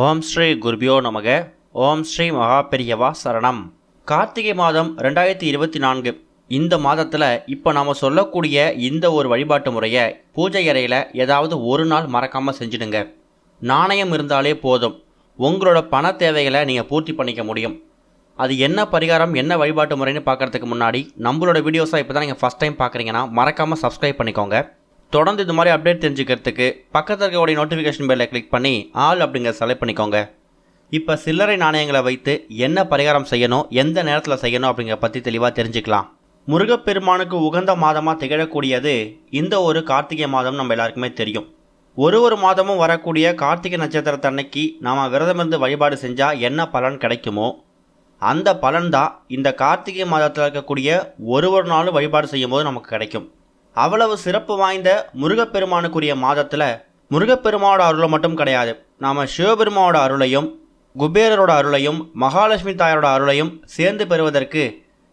ஓம் ஸ்ரீ குருபியோ நமக. ஓம் ஸ்ரீ மகாபெரியவா சரணம். கார்த்திகை மாதம் ரெண்டாயிரத்தி இருபத்தி நான்கு. இந்த மாதத்தில் இப்போ நாம் சொல்லக்கூடிய இந்த ஒரு வழிபாட்டு முறையை பூஜை அறையில் ஏதாவது ஒரு நாள் மறக்காமல் செஞ்சிடுங்க. நாணயம் இருந்தாலே போதும். உங்களோட பண தேவைகளை நீங்கள் பூர்த்தி பண்ணிக்க முடியும். அது என்ன பரிகாரம் என்ன வழிபாட்டு முறைன்னு பார்க்கறதுக்கு முன்னாடி நம்மளோட வீடியோஸாக இப்போ தான் நீங்கள் ஃபஸ்ட் டைம் பார்க்குறீங்கன்னா மறக்காமல் சப்ஸ்கிரைப் பண்ணிக்கோங்க. தொடர்ந்து இது மாதிரி அப்டேட் தெரிஞ்சுக்கிறதுக்கு பக்கத்தில் இருக்கக்கூடிய நோட்டிஃபிகேஷன் பெல்லை கிளிக் பண்ணி ஆல் அப்படிங்கிற செலக்ட் பண்ணிக்கோங்க. இப்போ சில்லறை நாணயங்களை வைத்து என்ன பரிகாரம் செய்யணும் எந்த நேரத்தில் செய்யணும் அப்படிங்கிற பற்றி தெளிவாக தெரிஞ்சுக்கலாம். முருகப்பெருமானுக்கு உகந்த மாதமாக திகழக்கூடியது இந்த ஒரு கார்த்திகை மாதம் நம்ம எல்லாருக்குமே தெரியும். ஒரு ஒரு மாதமும் வரக்கூடிய கார்த்திகை நட்சத்திரத்தன்னைக்கு நாம் விரதமிருந்து வழிபாடு செஞ்சால் என்ன பலன் கிடைக்குமோ அந்த பலன் தான் இந்த கார்த்திகை மாதத்தில் இருக்கக்கூடிய ஒரு ஒரு நாளும் வழிபாடு செய்யும்போது நமக்கு கிடைக்கும். அவ்வளவு சிறப்பு வாய்ந்த முருகப்பெருமானுக்குரிய மாதத்தில் முருகப்பெருமானோட அருளை மட்டும் கிடையாது. நாம் சிவபெருமாவோட அருளையும் குபேரரோட அருளையும் மகாலட்சுமி தாயாரோட அருளையும் சேர்ந்து பெறுவதற்கு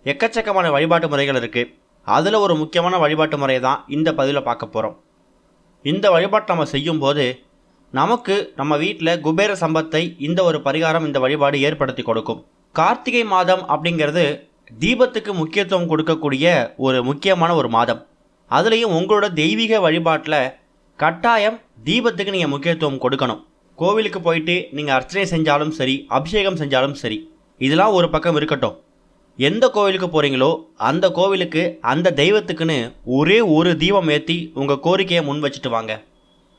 எக்கச்சக்கமான வழிபாட்டு முறைகள் இருக்குது அதில் ஒரு முக்கியமான வழிபாட்டு முறையை தான் இந்த பதிவில் பார்க்க போகிறோம் இந்த வழிபாட்டை நம்ம செய்யும்போது நமக்கு நம்ம வீட்டில் குபேர சம்பத்தை இந்த ஒரு பரிகாரம் இந்த வழிபாடு ஏற்படுத்தி கொடுக்கும். கார்த்திகை மாதம் அப்படிங்கிறது தீபத்துக்கு முக்கியத்துவம் கொடுக்கக்கூடிய ஒரு முக்கியமான ஒரு மாதம். அதுலேயும் உங்களோட தெய்வீக வழிபாட்டில் கட்டாயம் தீபத்துக்கு நீங்கள் முக்கியத்துவம் கொடுக்கணும். கோவிலுக்கு போயிட்டு நீங்கள் அர்ச்சனை செஞ்சாலும் சரி அபிஷேகம் செஞ்சாலும் சரி இதெல்லாம் ஒரு பக்கம் இருக்கட்டும். எந்த கோவிலுக்கு போகிறீங்களோ அந்த கோவிலுக்கு அந்த தெய்வத்துக்குன்னு ஒரே ஒரு தீபம் ஏற்றி உங்கள் கோரிக்கையை முன் வச்சுட்டு வாங்க.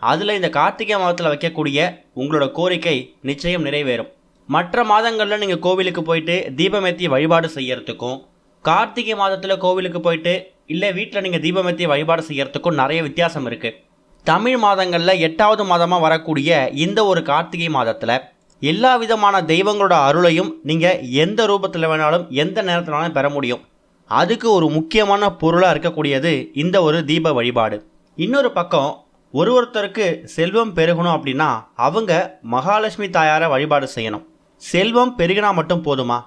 அதில் இந்த கார்த்திகை மாதத்தில் வைக்கக்கூடிய உங்களோட கோரிக்கை நிச்சயம் நிறைவேறும். மற்ற மாதங்களில் நீங்கள் கோவிலுக்கு போயிட்டு தீபம் ஏற்றி வழிபாடு செய்யறதுக்கும் கார்த்திகை மாதத்தில் கோவிலுக்கு போயிட்டு இல்லை வீட்டில் நீங்கள் தீபம் வழிபாடு செய்கிறதுக்கும் நிறைய வித்தியாசம் இருக்குது தமிழ் மாதங்களில் எட்டாவது மாதமாக வரக்கூடிய இந்த ஒரு கார்த்திகை மாதத்தில் எல்லா விதமான தெய்வங்களோட அருளையும் நீங்கள் எந்த ரூபத்தில் வேணாலும் எந்த நேரத்தில் வேணாலும் பெற முடியும். அதுக்கு ஒரு முக்கியமான பொருளாக இருக்கக்கூடியது இந்த ஒரு தீப வழிபாடு. இன்னொரு பக்கம் ஒரு ஒருத்தருக்கு செல்வம் பெருகணும் அப்படின்னா அவங்க மகாலட்சுமி தாயாரை வழிபாடு செய்யணும். செல்வம் பெருகினா மட்டும் போதுமா?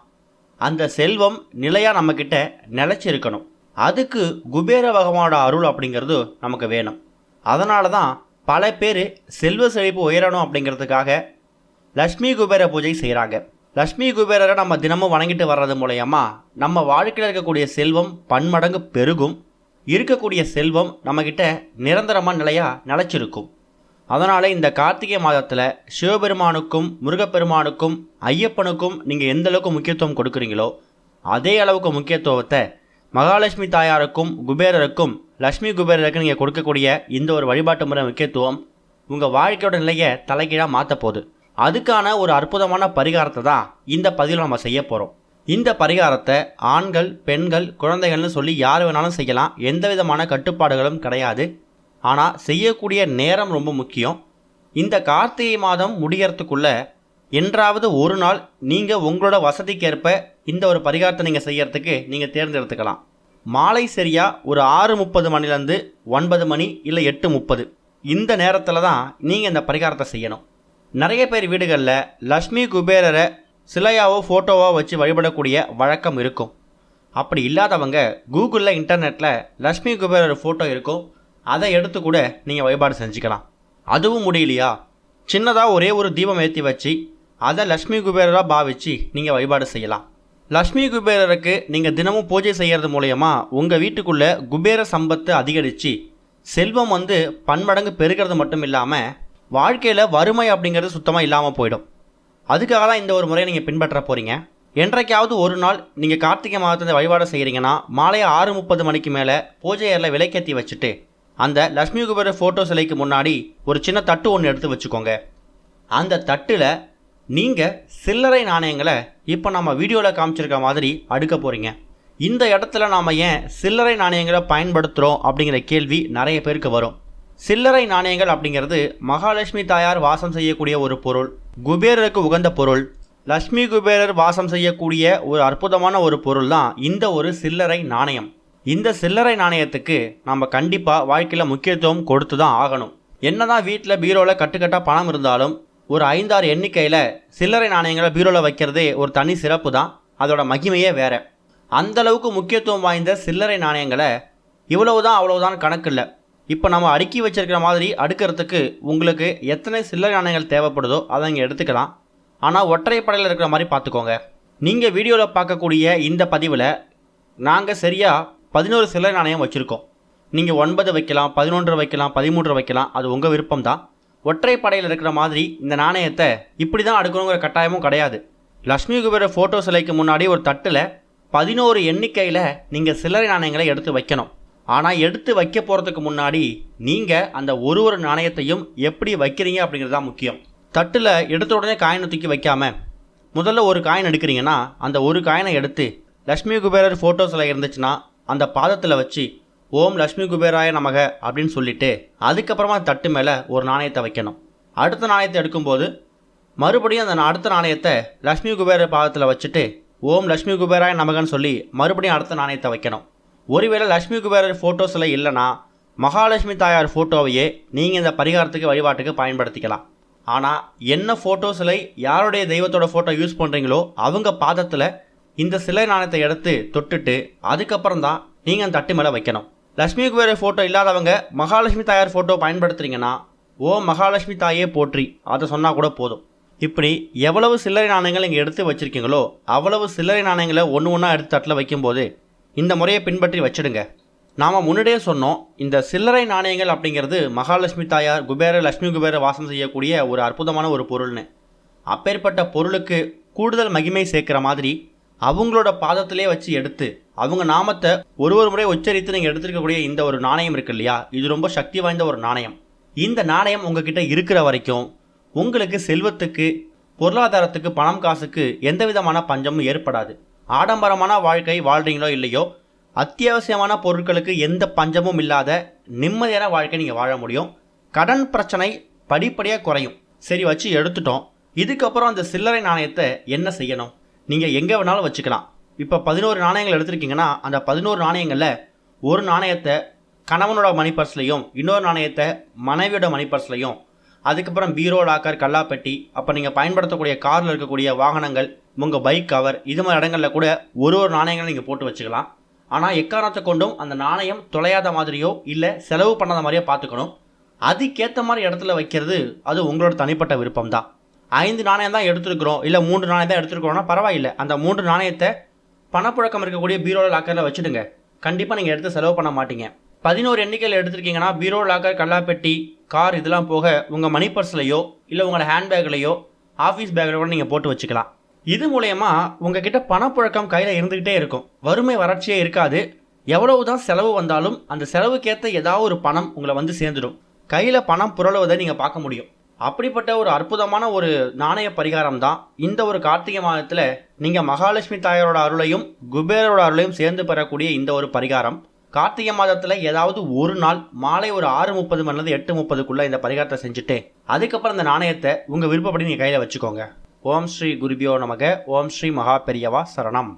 அந்த செல்வம் நிலையாக நம்மக்கிட்ட நிலச்சி இருக்கணும் அதுக்கு குபேர பகவானோட அருள் அப்படிங்கிறது நமக்கு வேணும். அதனால தான் பல பேர் செல்வ செழிப்பு உயரணும் அப்படிங்கிறதுக்காக லக்ஷ்மி குபேர பூஜை செய்கிறாங்க லக்ஷ்மி குபேரரை நம்ம தினமும் வணங்கிட்டு வர்றது மூலயமா நம்ம வாழ்க்கையில் இருக்கக்கூடிய செல்வம் பன்மடங்கு பெருகும். இருக்கக்கூடிய செல்வம் நம்மக்கிட்ட நிரந்தரமான நிலையாக நிலச்சிருக்கும். அதனால் இந்த கார்த்திகை மாதத்தில் சிவபெருமானுக்கும் முருகப்பெருமானுக்கும் ஐயப்பனுக்கும் நீங்கள் எந்த அளவுக்கு முக்கியத்துவம் கொடுக்குறீங்களோ அதே அளவுக்கு முக்கியத்துவத்தை மகாலட்சுமி தாயாருக்கும் குபேரருக்கும் லக்ஷ்மி குபேரருக்கு நீங்கள் கொடுக்கக்கூடிய இந்த ஒரு வழிபாட்டு முறை முக்கியத்துவம் உங்கள் வாழ்க்கையோட நிலையை தலைகீழாக மாற்ற போகுது. அதுக்கான ஒரு அற்புதமான பரிகாரத்தை தான் இந்த பதிவில் நம்ம செய்ய போகிறோம் இந்த பரிகாரத்தை ஆண்கள் பெண்கள் குழந்தைகள்னு சொல்லி யார் வேணாலும் செய்யலாம். எந்த விதமான கட்டுப்பாடுகளும் கிடையாது. ஆனால் செய்யக்கூடிய நேரம் ரொம்ப முக்கியம். இந்த கார்த்திகை மாதம் முடியறதுக்குள்ள என்றாவது ஒரு நாள் நீங்கள் உங்களோட வசதிக்கேற்ப இந்த ஒரு பரிகாரத்தை நீங்கள் செய்யறதுக்கு நீங்கள் தேர்ந்தெடுத்துக்கலாம். மாலை சரியாக ஒரு ஆறு முப்பது மணிலேருந்து ஒன்பது மணி இல்லை எட்டு முப்பது. இந்த நேரத்தில் தான் நீங்கள் இந்த பரிகாரத்தை செய்யணும். நிறைய பேர் வீடுகளில் லக்ஷ்மி குபேரரை சிலையாவோ ஃபோட்டோவோ வச்சு வழிபடக்கூடிய வழக்கம் இருக்கும். அப்படி இல்லாதவங்க கூகுளில் இன்டர்நெட்டில் லக்ஷ்மி குபேரர் ஃபோட்டோ இருக்கும். அதை எடுத்து கூட நீங்கள் வழிபாடு செஞ்சுக்கலாம். அதுவும் முடியலையா? சின்னதாக ஒரே ஒரு தீபம் ஏற்றி வச்சு அதை லக்ஷ்மி குபேரராக பாவிச்சு நீங்கள் வழிபாடு செய்யலாம். லக்ஷ்மி குபேரருக்கு நீங்கள் தினமும் பூஜை செய்கிறது மூலயமா உங்கள் வீட்டுக்குள்ளே குபேர சம்பத்து அதிகரித்து செல்வம் வந்து பன்மடங்கு பெருகிறது மட்டும் இல்லாமல் வாழ்க்கையில் வறுமை அப்படிங்கிறது சுத்தமாக இல்லாமல் போயிடும். அதுக்காக தான் இந்த ஒரு முறையை நீங்கள் பின்பற்ற போகிறீங்க என்றைக்காவது ஒரு நாள் நீங்கள் கார்த்திகை மாதத்தை வழிபாடு செய்கிறீங்கன்னா மாலை ஆறு முப்பது மணிக்கு மேலே பூஜை அறையில் விலைக்கேற்றி வச்சுட்டு அந்த லக்ஷ்மி குபேர ஃபோட்டோ சிலைக்கு முன்னாடி ஒரு சின்ன தட்டு ஒன்று எடுத்து வச்சுக்கோங்க. அந்த தட்டில் நீங்கள் சில்லறை நாணயங்களை இப்போ நம்ம வீடியோவில் காமிச்சிருக்க மாதிரி அடுக்க போகிறீங்க இந்த இடத்துல நாம் ஏன் சில்லறை நாணயங்களை பயன்படுத்துகிறோம் அப்படிங்கிற கேள்வி நிறைய பேருக்கு வரும். சில்லறை நாணயங்கள் அப்படிங்கிறது மகாலட்சுமி தாயார் வாசம் செய்யக்கூடிய ஒரு பொருள் குபேரருக்கு உகந்த பொருள் லக்ஷ்மி குபேரர் வாசம் செய்யக்கூடிய ஒரு அற்புதமான ஒரு பொருள் தான் இந்த ஒரு சில்லறை நாணயம். இந்த சில்லறை நாணயத்துக்கு நம்ம கண்டிப்பாக வாழ்க்கையில் முக்கியத்துவம் கொடுத்து தான் ஆகணும். என்னதான் வீட்டில் பீரோவில் கட்டுக்கட்டாக பணம் இருந்தாலும் ஒரு ஐந்தாறு எண்ணிக்கையில் சில்லறை நாணயங்களை பீரோவில் வைக்கிறதே ஒரு தனி சிறப்பு தான் அதோட மகிமையே வேறு. அந்தளவுக்கு முக்கியத்துவம் வாய்ந்த சில்லறை நாணயங்களை இவ்வளவுதான் அவ்வளவுதான் கணக்கு இல்லை. இப்போ நம்ம அடுக்கி வச்சிருக்கிற மாதிரி அடுக்கிறதுக்கு உங்களுக்கு எத்தனை சில்லறை நாணயங்கள் தேவைப்படுதோ அதை இங்கே எடுத்துக்கலாம். ஆனால் ஒற்றைப்படையில் இருக்கிற மாதிரி பார்த்துக்கோங்க. நீங்கள் வீடியோவில் பார்க்கக்கூடிய இந்த பதிவில் நாங்கள் சரியாக பதினோரு சில்லறை நாணயம் வச்சுருக்கோம். நீங்கள் ஒன்பது வைக்கலாம் பதினொன்று வைக்கலாம் பதிமூன்று வைக்கலாம் அது உங்கள் விருப்பம் தான் ஒற்றைப்படையில் இருக்கிற மாதிரி இந்த நாணயத்தை இப்படி தான் அடுக்கணுங்கிற கட்டாயமும் கிடையாது. லக்ஷ்மி குபேர ஃபோட்டோ சிலைக்கு முன்னாடி ஒரு தட்டில் பதினோரு எண்ணிக்கையில் நீங்கள் சில்லறை நாணயங்களை எடுத்து வைக்கணும். ஆனால் எடுத்து வைக்க போகிறதுக்கு முன்னாடி நீங்கள் அந்த ஒரு ஒரு நாணயத்தையும் எப்படி வைக்கிறீங்க அப்படிங்கிறது தான் முக்கியம். தட்டில் எடுத்த உடனே காயினை தூக்கி வைக்காம முதல்ல ஒரு காயின் எடுக்கிறீங்கன்னா அந்த ஒரு காயினை எடுத்து லக்ஷ்மி குபேரர் ஃபோட்டோ சிலை இருந்துச்சுன்னா அந்த பாதத்தில் வச்சு ஓம் லக்ஷ்மி குபேராய நமக அப்படின்னு சொல்லிட்டு அதுக்கப்புறமா தட்டு மேலே ஒரு நாணயத்தை வைக்கணும். அடுத்த நாணயத்தை எடுக்கும்போது மறுபடியும் அந்த அடுத்த நாணயத்தை லக்ஷ்மி குபேரர் பாதத்தில் வச்சுட்டு ஓம் லக்ஷ்மி குபேராய நமகன்னு சொல்லி மறுபடியும் அடுத்த நாணயத்தை வைக்கணும். ஒருவேளை லக்ஷ்மி குபேரர் ஃபோட்டோஸில் இல்லைன்னா மகாலட்சுமி தாயார் ஃபோட்டோவையே நீங்கள் இந்த பரிகாரத்துக்கு வழிபாட்டுக்கு பயன்படுத்திக்கலாம். ஆனால் என்ன ஃபோட்டோ சிலை யாருடைய தெய்வத்தோட ஃபோட்டோ யூஸ் பண்ணுறீங்களோ அவங்க பாதத்தில் இந்த சிலை நாணயத்தை எடுத்து தொட்டுட்டு அதுக்கப்புறம் தான் நீங்கள் அந்த தட்டு மேலே வைக்கணும். லக்ஷ்மி குபேர ஃபோட்டோ இல்லாதவங்க மகாலட்சுமி தாயார் ஃபோட்டோ பயன்படுத்துகிறீங்கன்னா ஓ மகாலட்சுமி தாயே போற்றி. அதை சொன்னால் கூட போதும். இப்படி எவ்வளவு சில்லறை நாணயங்கள் இங்கே எடுத்து வச்சுருக்கீங்களோ அவ்வளவு சில்லறை நாணயங்களை ஒன்று ஒன்றா எடுத்து தட்டில் வைக்கும்போது இந்த முறையை பின்பற்றி வச்சிடுங்க. நாம் முன்னாடியே சொன்னோம் இந்த சில்லறை நாணயங்கள் அப்படிங்கிறது மகாலட்சுமி தாயார் குபேர லட்சுமி குபேர வாசம் செய்யக்கூடிய ஒரு அற்புதமான ஒரு பொருள்னு. அப்பேற்பட்ட பொருளுக்கு கூடுதல் மகிமை சேர்க்குற மாதிரி அவங்களோட பாதத்திலே வச்சு எடுத்து அவங்க நாமத்தை ஒரு ஒரு முறை உச்சரித்து நீங்கள் எடுத்துருக்கக்கூடிய இந்த ஒரு நாணயம் இருக்கு இல்லையா? இது ரொம்ப சக்தி வாய்ந்த ஒரு நாணயம். இந்த நாணயம் உங்ககிட்ட இருக்கிற வரைக்கும் உங்களுக்கு செல்வத்துக்கு பொருளாதாரத்துக்கு பணம் காசுக்கு எந்த விதமான பஞ்சமும் ஏற்படாது. ஆடம்பரமான வாழ்க்கை வாழ்கிறீங்களோ இல்லையோ அத்தியாவசியமான பொருட்களுக்கு எந்த பஞ்சமும் இல்லாத நிம்மதியான வாழ்க்கை நீங்கள் வாழ முடியும். கடன் பிரச்சனை படிப்படியாக குறையும். சரி வச்சு எடுத்துட்டோம். இதுக்கப்புறம் அந்த சில்லறை நாணயத்தை என்ன செய்யணும்? நீங்கள் எங்கே வேணாலும் வச்சுக்கலாம். இப்போ பதினோரு நாணயங்கள் எடுத்திருக்கீங்கன்னா அந்த பதினோரு நாணயங்களில் ஒரு நாணயத்தை கணவனோட மணி பர்ஸ்லையும் இன்னொரு நாணயத்தை மனைவியோட மணி பர்ஸ்லையும் அதுக்கப்புறம் பீரோ லாக்கர் கல்லாப்பெட்டி அப்போ நீங்கள் பயன்படுத்தக்கூடிய காரில் இருக்கக்கூடிய வாகனங்கள் உங்கள் பைக் கவர் இது மாதிரி இடங்களில் கூட ஒரு ஒரு நாணயங்களை நீங்கள் போட்டு வச்சுக்கலாம். ஆனால் எக்காரணத்தை கொண்டும் அந்த நாணயம் தொலையாத மாதிரியோ இல்லை செலவு பண்ணாத மாதிரியோ பார்த்துக்கணும். அதுக்கேற்ற மாதிரி இடத்துல வைக்கிறது அது உங்களோட தனிப்பட்ட விருப்பம் தான் ஐந்து நாணயம் தான் எடுத்துருக்குறோம் இல்லை மூன்று நாணயம் தான் எடுத்துருக்குறோம்னா பரவாயில்லை. அந்த மூன்று நாணயத்தை பணப்புழக்கம் இருக்கக்கூடிய பீரோ லாக்கரில் வச்சுடுங்க. கண்டிப்பாக நீங்கள் எடுத்து செலவு பண்ண மாட்டீங்க. பதினோரு எண்ணிக்கையில் எடுத்திருக்கீங்கன்னா பீரோ லாக்கர் கல்லாப்பெட்டி கார் இதெல்லாம் போக உங்கள் மணி பர்ஸ்லையோ இல்லை உங்களோட ஹேண்ட்பேக்லையோ ஆஃபீஸ் பேக்கில் கூட நீங்கள் போட்டு வச்சுக்கலாம். இது மூலயமா உங்ககிட்ட பணப்புழக்கம் கையில் இருந்துக்கிட்டே இருக்கும். வறுமை வறட்சியே இருக்காது. எவ்வளவு தான் செலவு வந்தாலும் அந்த செலவுக்கேற்ற ஏதாவது ஒரு பணம் உங்களை வந்து சேர்ந்துடும். கையில் பணம் புரளுவதை நீங்கள் பார்க்க முடியும். அப்படிப்பட்ட ஒரு அற்புதமான ஒரு நாணய பரிகாரம் தான் இந்த ஒரு கார்த்திகை மாதத்தில் நீங்கள் மகாலட்சுமி தாயாரோட அருளையும் குபேரோட அருளையும் சேர்ந்து பெறக்கூடிய இந்த ஒரு பரிகாரம். கார்த்திகை மாதத்தில் ஏதாவது ஒரு நாள் மாலை ஒரு ஆறு முப்பது மணிலேருந்து எட்டு முப்பதுக்குள்ளே இந்த பரிகாரத்தை செஞ்சுட்டு அதுக்கப்புறம் இந்த நாணயத்தை உங்கள் விருப்பப்படி நீங்கள் கையில் வச்சுக்கோங்க. ஓம் ஸ்ரீ குருபியோ நமக ஓம் ஸ்ரீ மகா பெரியவா சரணம்.